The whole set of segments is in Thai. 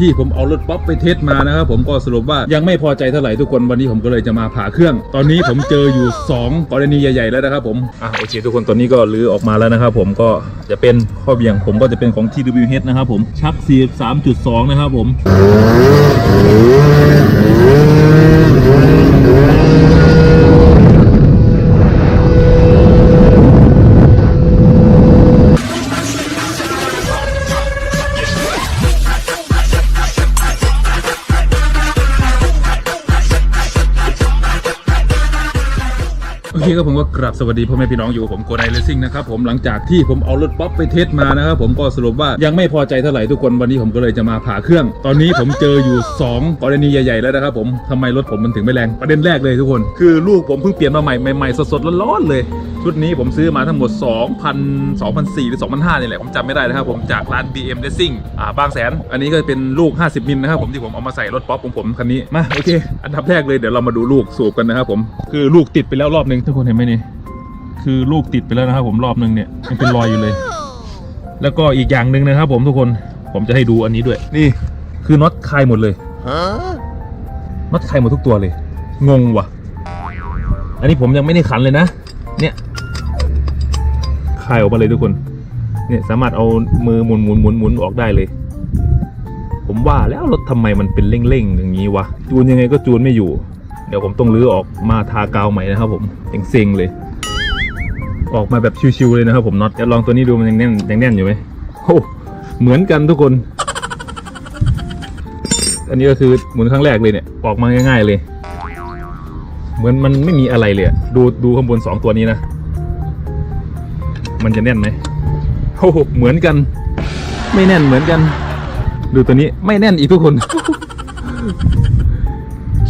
ที่ผมเอารถป๊อปไปเทสมานะครับผมก็สรุปว่ายังไม่พอใจเท่าไหร่ทุกคนวันนี้ผมก็เลยจะมาผ่าเครื่อง ตอนนี้ผมเจออยู่ 2 กรณีใหญ่ ๆ แล้วนะครับผมอะโอเคทุกคนตอนนี้ก็รื้อออกมาแล้วนะครับผมก็จะเป็นข้อเบี่ยงผมก็จะเป็นของ TWH นะครับผมชัก 43.2 นะครับผม โอเคครับผมก็กราบสวัสดีพ่อแม่พี่น้องอยู่ผมโกไดเลสซิ่งนะครับผมหลังจากที่ผมเอารถป๊อปไปเทสมานะครับผมก็สรุปว่ายังไม่พอใจเท่าไหร่ทุกคนวันนี้ผมก็เลยจะมาผ่าเครื่อง ตอนนี้ผมเจออยู่ 2กรณีใหญ่ๆแล้วนะครับผมทำไมรถผมมันถึงไม่แรงประเด็นแรกเลยทุกคน คือลูกผมเพิ่งเปลี่ยนมาใหม่ใหม่ๆสดๆร้อนๆเลย ชุดนี้ผมซื้อมาทั้งหมด 2,000 2,004หรือ2,500นี่แหละผมจำไม่ได้นะครับผมจากร้าน BM Racing อ่าบางแสน อันนี้ก็เป็นลูก 50 มิลนะครับผมที่ผมเอามาใส่รถป๊อปของผมคันนี้มาโอเค อันดับแรกเลยเดี๋ยวเรามาดูลูกสูบกันนะครับผมคือลูกติดไปแล้วรอบนึงทุกคนเห็นไหมนี่คือลูกติดไปแล้วนะครับผมรอบนึงเนี่ยยังเป็นรอยอยู่เลย แล้วก็อีกอย่างหนึ่งนะครับผมทุกคนผมจะให้ดูอันนี้ด้วย นี่คือน็อตคลายหมดเลยน็อตคลายหมดทุกตัวเลย งงว่ะ อันนี้ผมยังไม่ได้ขันเลยนะ เนี่ย คลายออกมาเลยทุกคน เนี่ยสามารถเอามือหมุนหมุนหมุนหมุนออกได้เลย ผมว่าแล้วรถทำไมมันเป็นเร่งๆอย่างนี้วะจูนยังไงก็จูนไม่อยู่ เดี๋ยวผมต้องรื้อออกมาทากาวใหม่นะครับ ผมเซ็งๆเลย ออกมาแบบชิวๆเลยนะครับ ผมน็อตจะลองตัวนี้ดูมันยังแน่นยังแน่นอยู่ไหมโอ้เหมือนกันทุกคน อันนี้ก็คือหมุนครั้งแรกเลยเนี่ยออกมาง่าย ๆเลย เหมือนมันไม่มีอะไรเลยดูดูข้างบนสองตัวนี้นะ มันจะแน่นไหมโอ้โหเหมือนกัน ไม่แน่นเหมือนกัน ดูตัวนี้ไม่แน่นอีกทุกคน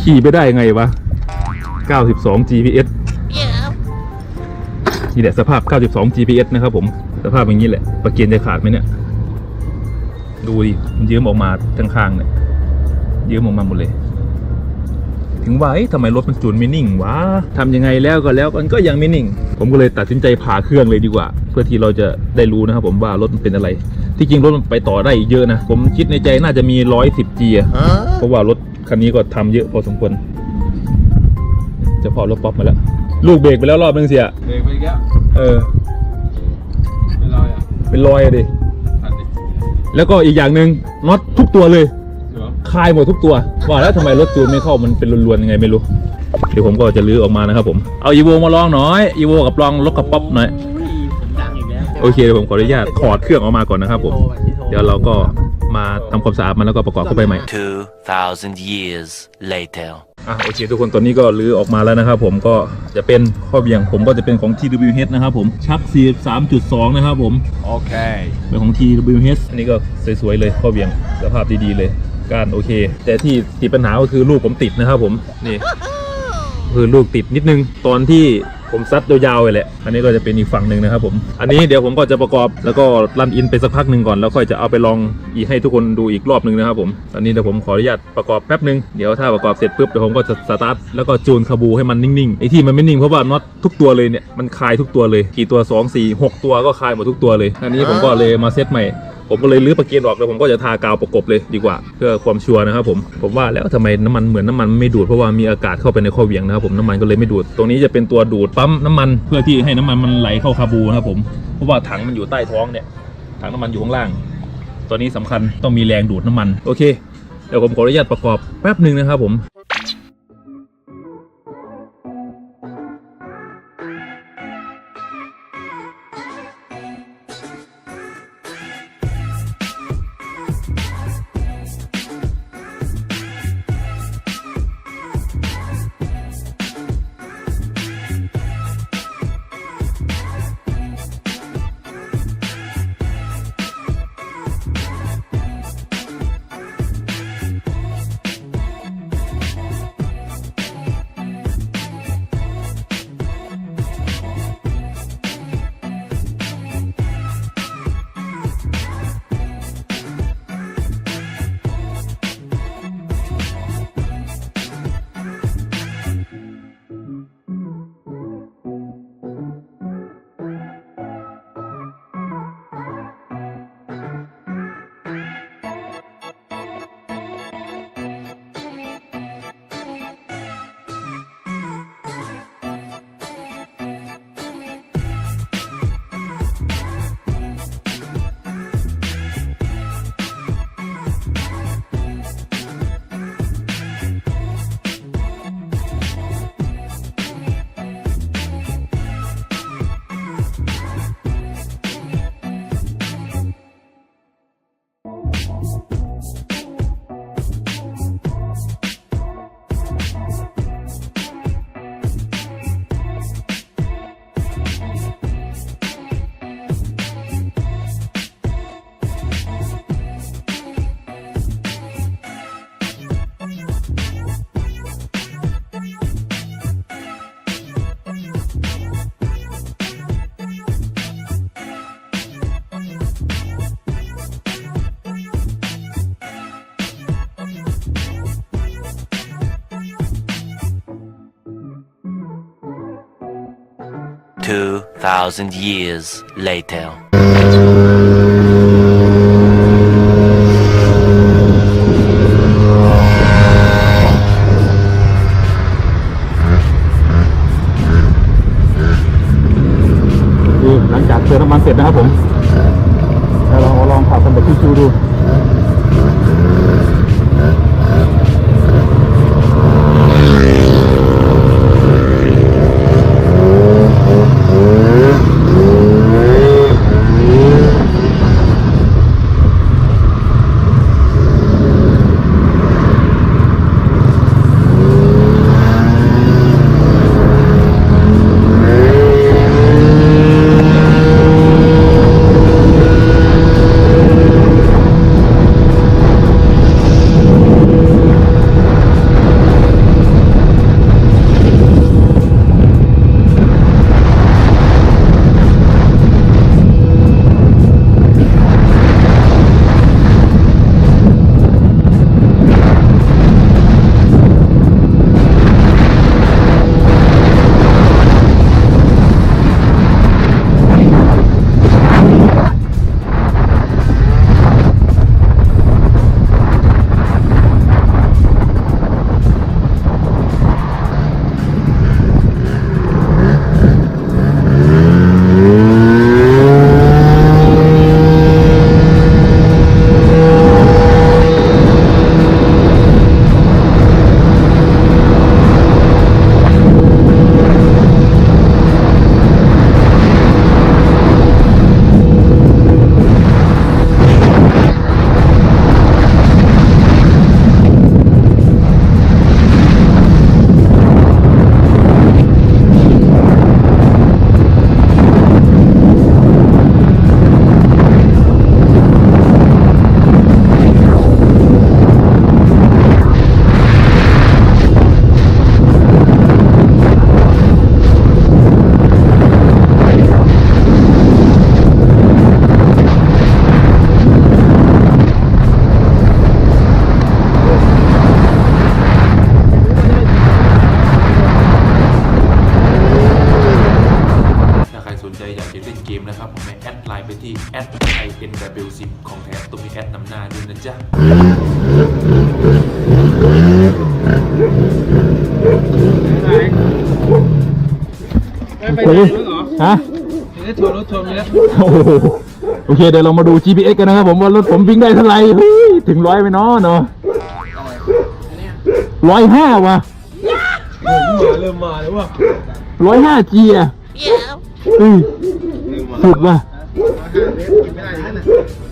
ขี่ไปได้ไงวะ 92 GPS นี่แหละสภาพ 92 GPS นะครับผม สภาพอย่างนี้แหละ ประเกียนจะขาดไหมเนี่ย ดูดิ มันยืมออกมาทั้งข้างเนี่ยยืมออกมาหมดเลย ถึงว่าเอ๊ะทำไมรถมันจูนไม่นิ่งวะทำยังไงแล้วก็แล้วมันก็ยังไม่นิ่ง ผมก็เลยตัดสินใจผ่าเครื่องเลยดีกว่า เพื่อที่เราจะได้รู้นะครับผมว่ารถมันเป็นอะไร ที่จริงรถมันไปต่อได้อีกเยอะนะ ผมคิดในใจน่าจะมี 110G อะเพราะว่ารถคันนี้ก็ทำเยอะพอสมควรจะพอรถป๊อปมาแล้ว ลูกเบรกไปแล้วรอบนึงเสียเบรกไปอีกแล้วเออ เป็นไรอะเป็นรอยอะดิทันดิแล้วก็อีกอย่างหนึ่งน็อตทุกตัวเลยเดี๋ยว คลายหมดทุกตัวว่าแล้วทำไมรถจูนไม่เข้ามันเป็นรวนๆยังไงไม่รู้ เดี๋ยวผมก็จะลื้อออกมานะครับผมเอาอีโวมาลองหน่อยอีโวกับลองรถกับป๊อปหน่อยดังอีกแล้วโอเคเดี๋ยวผมขออนุญาตถอดเครื่องออกมาก่อนนะครับผมเดี๋ยวเราก็มาทำความสะอาดมันแล้วก็ประกอบเข้าไปใหม่ 2,000 years later. อะโอเคทุกคนตอนนี้ก็รื้อออกมาแล้วนะครับผมก็จะเป็นข้อเบี่ยงผมก็จะเป็นของ TWH นะครับผมชัก 43.2 นะครับผม โอเค เป็นของ TWH อันนี้ก็สวยๆเลยข้อเบี่ยงสภาพดีๆเลย การโอเค แต่ที่ติดปัญหาก็คือลูกผมติดนะครับผมนี่คือลูกติดนิดนึงตอนที่ผมซัดยาวๆไปแหละ อันนี้ก็จะเป็นอีกฝั่งหนึ่งนะครับผม อันนี้เดี๋ยวผมก็จะประกอบแล้วก็รันอินไปสักพักหนึ่งก่อน แล้วค่อยจะเอาไปลองอีกให้ทุกคนดูอีกรอบหนึ่งนะครับผมอันนี้เดี๋ยวผมขออนุญาตประกอบแป๊บหนึ่งเดี๋ยวถ้าประกอบเสร็จปุ๊บเดี๋ยวผมก็จะสตาร์ทแล้วก็จูนคาบูให้มันนิ่งๆไอ้ที่มันไม่นิ่งเพราะว่าน็อตทุกตัวเลยเนี่ยมันคลายทุกตัวเลย กี่ตัว 2 4 6 ตัวก็คลายหมดทุกตัวเลยอันนี้ผมก็เลยมาเซตใหม่ ผมก็เลยรื้อประเกีนออกแล้วผมก็จะทากาวประกบเลยดีกว่า เพื่อความชัวร์นะครับผมผมว่าแล้วทำไมน้ำมันเหมือนน้ำมันไม่ดูดเพราะว่ามีอากาศเข้าไปในข้อเหวี่ยงนะครับผมน้ำมันก็เลยไม่ดูด ตรงนี้จะเป็นตัวดูดปั๊มน้ำมันเพื่อที่ให้น้ำมันมันไหลเข้าคาบูนะครับผมเพราะว่าถังมันอยู่ใต้ท้องเนี่ยถังน้ำมันอยู่ข้างล่าง ตัวนี้สำคัญต้องมีแรงดูดน้ำมันโอเคเดี๋ยวผมขออนุญาตประกอบแป๊บหนึ่งนะครับผม 2,000 years later. หลังจากเติมน้ำมันเสร็จนะครับผมแล้วเราลองขับกันแบบชิวๆดู ไปฮะเด้ทัว์รถทัว์มีแล้วโอเคเดี๋ยวเรามาดู GPS กันนะครับผมว่ารถผมวิ่งได้เท่าไหร่ถึงร้อยไหมเนาะเนาะร้อยห้าว่ะเริ่มมาเริ่มมาเลยว่ะร้อยห้า G อะเฮ้สุดว่ะ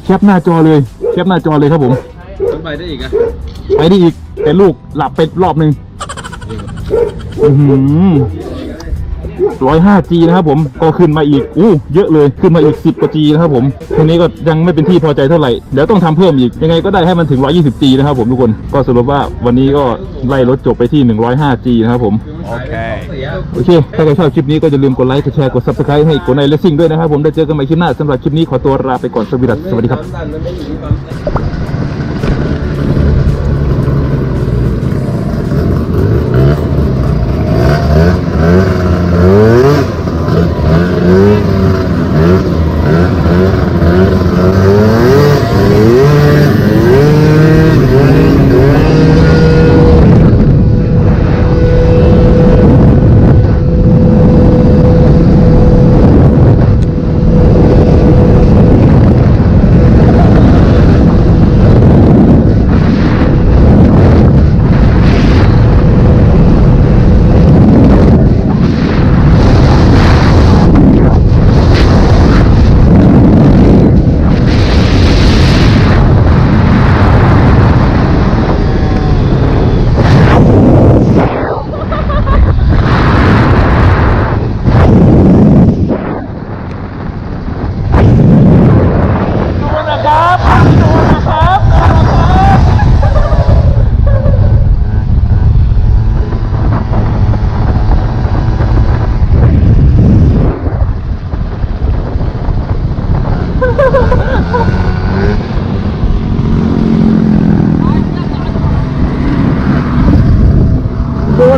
แคปหน้าจอเลยแคปหน้าจอเลยครับผมไปได้อีกอะไปได้อีกแต่ลูกหลับเปรอบหนึ่งอือ 105G นะครับผมก็ขึ้นมาอีกอู้เยอะเลยขึ้นมาอีก 10กว่า G นะครับผมทีนี้ก็ยังไม่เป็นที่พอใจเท่าไหร่เดี๋ยวต้องทำเพิ่มอีกยังไงก็ได้ให้มันถึง 120G นะครับผมทุกคนก็สรุปว่าวันนี้ก็ไล่รถจบไปที่ 105G นะครับผมโอเคโอเคถ้าใครชอบคลิปนี้ก็อย่าลืมกดไลค์กดแชร์กด subscribe ให้กดในเลสซิ่งด้วยนะครับผมได้เจอกันใหม่คลิปหน้าสำหรับคลิปนี้ขอตัวลาไปก่อนสวัสดีครับ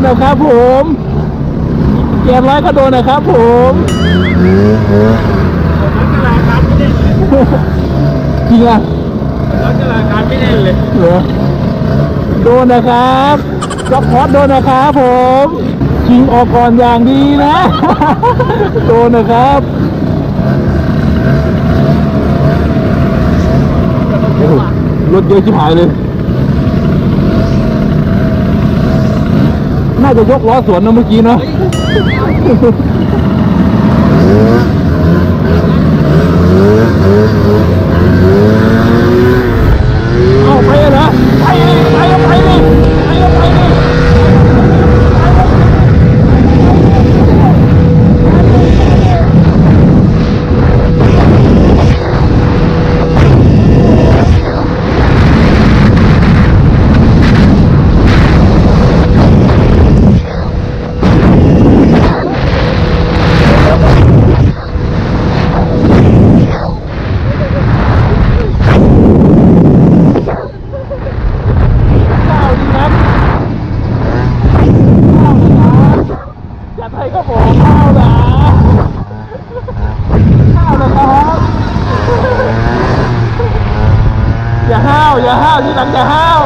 นนะครับผมเกียร์ร้อยก็โดนนะครับผมจริงอะรถจราการไม่เล่นเลยเหรอโดนนะครับจ็อกพอตโดนนะครับผมชิงออกก่อนอย่างดีนะ โดนนะครับโอ้โหรถเยอะชิบหายเลย น่าจะยกล้อสวนนะเมื่อกี้เนาะเอาไปเล ห้าวที่หลังอย่ห้าว